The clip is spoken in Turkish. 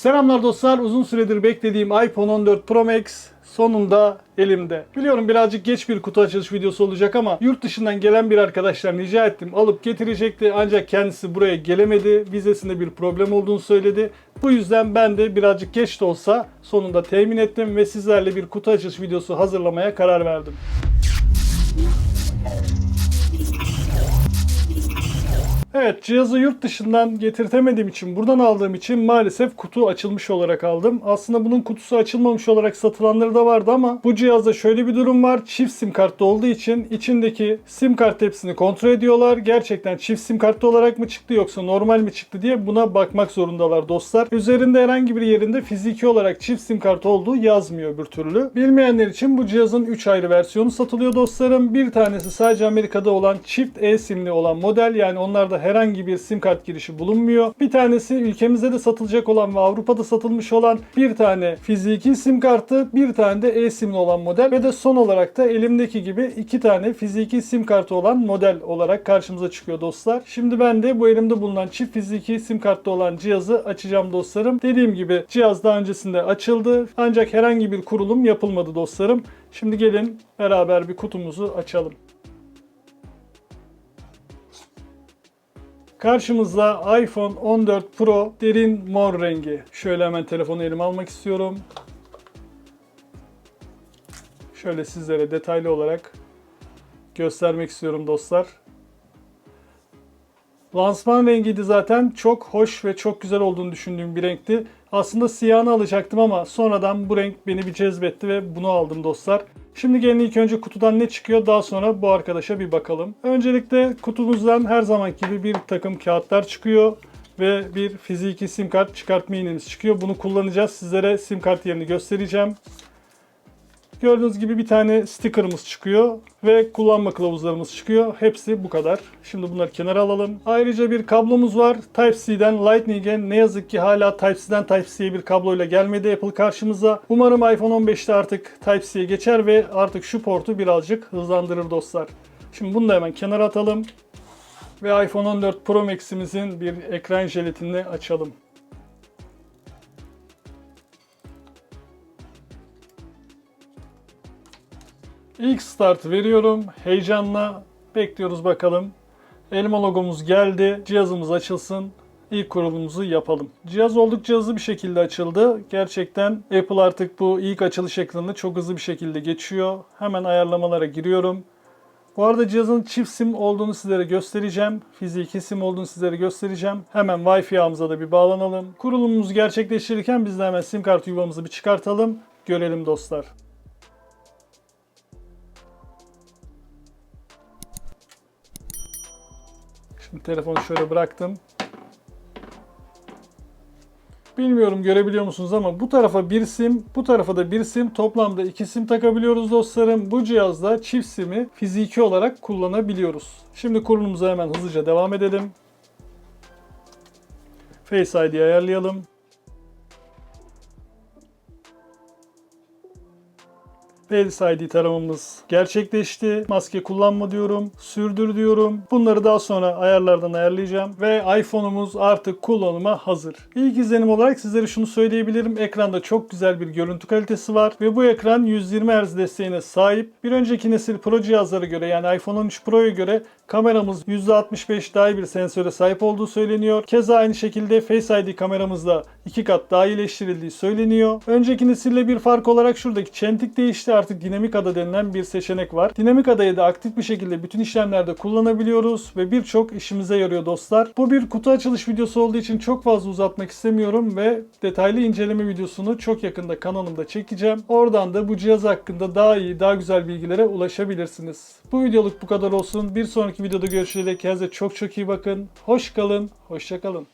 Selamlar dostlar. Uzun süredir beklediğim iPhone 14 Pro Max sonunda elimde. Biliyorum birazcık geç bir kutu açılış videosu olacak ama yurt dışından gelen bir arkadaşlar rica ettim. Alıp getirecekti ancak kendisi buraya gelemedi. Vizesinde bir problem olduğunu söyledi. Bu yüzden ben de birazcık geç de olsa sonunda temin ettim ve sizlerle bir kutu açılış videosu hazırlamaya karar verdim. Evet cihazı yurt dışından getirtemediğim için buradan aldığım için maalesef kutu açılmış olarak aldım. Aslında bunun kutusu açılmamış olarak satılanları da vardı ama bu cihazda şöyle bir durum var. Çift sim kartlı olduğu için içindeki sim kart hepsini kontrol ediyorlar. Gerçekten çift sim kartlı olarak mı çıktı yoksa normal mi çıktı diye buna bakmak zorundalar dostlar. Üzerinde herhangi bir yerinde fiziki olarak çift sim kart olduğu yazmıyor bir türlü. Bilmeyenler için bu cihazın 3 ayrı versiyonu satılıyor dostlarım. Bir tanesi sadece Amerika'da olan çift e-simli olan model yani onlarda herhangi bir sim kart girişi bulunmuyor. Bir tanesi ülkemizde de satılacak olan ve Avrupa'da satılmış olan bir tane fiziki sim kartı, bir tane de e-simli olan model ve de son olarak da elimdeki gibi iki tane fiziki sim kartı olan model olarak karşımıza çıkıyor dostlar. Şimdi ben de bu elimde bulunan çift fiziki sim kartlı olan cihazı açacağım dostlarım. Dediğim gibi cihaz daha öncesinde açıldı ancak herhangi bir kurulum yapılmadı dostlarım. Şimdi gelin beraber bir kutumuzu açalım. Karşımızda iPhone 14 Pro derin mor rengi. Şöyle hemen telefonu elime almak istiyorum. Şöyle sizlere detaylı olarak göstermek istiyorum dostlar. Lansman rengiydi zaten. Çok hoş ve çok güzel olduğunu düşündüğüm bir renkti. Aslında siyahını alacaktım ama sonradan bu renk beni bir cezbetti ve bunu aldım dostlar. Şimdi gelin ilk önce kutudan ne çıkıyor daha sonra bu arkadaşa bir bakalım. Öncelikle kutumuzdan her zaman gibi bir takım kağıtlar çıkıyor ve bir fiziki sim kart çıkartma iğnemiz çıkıyor. Bunu kullanacağız. Sizlere sim kart yerini göstereceğim. Gördüğünüz gibi bir tane sticker'ımız çıkıyor ve kullanma kılavuzlarımız çıkıyor. Hepsi bu kadar. Şimdi bunları kenara alalım. Ayrıca bir kablomuz var. Type-C'den Lightning'e ne yazık ki hala Type-C'den Type-C'ye bir kabloyla gelmedi Apple karşımıza. Umarım iPhone 15'te artık Type-C'ye geçer ve artık şu portu birazcık hızlandırır dostlar. Şimdi bunu da hemen kenara atalım. Ve iPhone 14 Pro Max'imizin bir ekran jelatini açalım. İlk start veriyorum. Heyecanla bekliyoruz bakalım. Elma logomuz geldi. Cihazımız açılsın. İlk kurulumuzu yapalım. Cihaz oldukça hızlı bir şekilde açıldı. Gerçekten Apple artık bu ilk açılış ekranını çok hızlı bir şekilde geçiyor. Hemen ayarlamalara giriyorum. Bu arada cihazın çift sim olduğunu sizlere göstereceğim. Fiziki sim olduğunu sizlere göstereceğim. Hemen Wi-Fi ağımıza da bir bağlanalım. Kurulumumuzu gerçekleştirirken biz de hemen sim kart yuvamızı bir çıkartalım. Görelim dostlar. Şimdi telefonu şöyle bıraktım. Bilmiyorum görebiliyor musunuz ama bu tarafa bir sim, bu tarafa da bir sim. Toplamda iki sim takabiliyoruz dostlarım. Bu cihazda çift simi fiziki olarak kullanabiliyoruz. Şimdi kurulumuza hemen hızlıca devam edelim. Face ID ayarlayalım. Face ID taramamız gerçekleşti. Maske kullanma diyorum. Sürdür diyorum. Bunları daha sonra ayarlardan ayarlayacağım. Ve iPhone'umuz artık kullanıma hazır. İlk izlenim olarak sizlere şunu söyleyebilirim. Ekranda çok güzel bir görüntü kalitesi var. Ve bu ekran 120 Hz desteğine sahip. Bir önceki nesil Pro cihazlara göre yani iPhone 13 Pro'ya göre kameramız %65 daha iyi bir sensöre sahip olduğu söyleniyor. Keza aynı şekilde Face ID kameramızda iki kat daha iyileştirildiği söyleniyor. Önceki nesille bir fark olarak şuradaki çentik değişti artık dinamik ada denilen bir seçenek var. Dinamik adayı da aktif bir şekilde bütün işlemlerde kullanabiliyoruz ve birçok işimize yarıyor dostlar. Bu bir kutu açılış videosu olduğu için çok fazla uzatmak istemiyorum ve detaylı inceleme videosunu çok yakında kanalımda çekeceğim. Oradan da bu cihaz hakkında daha iyi, daha güzel bilgilere ulaşabilirsiniz. Bu videoluk bu kadar olsun. Bir sonraki videoda görüşecek. Kendinize çok çok iyi bakın. Hoş kalın, hoşça kalın.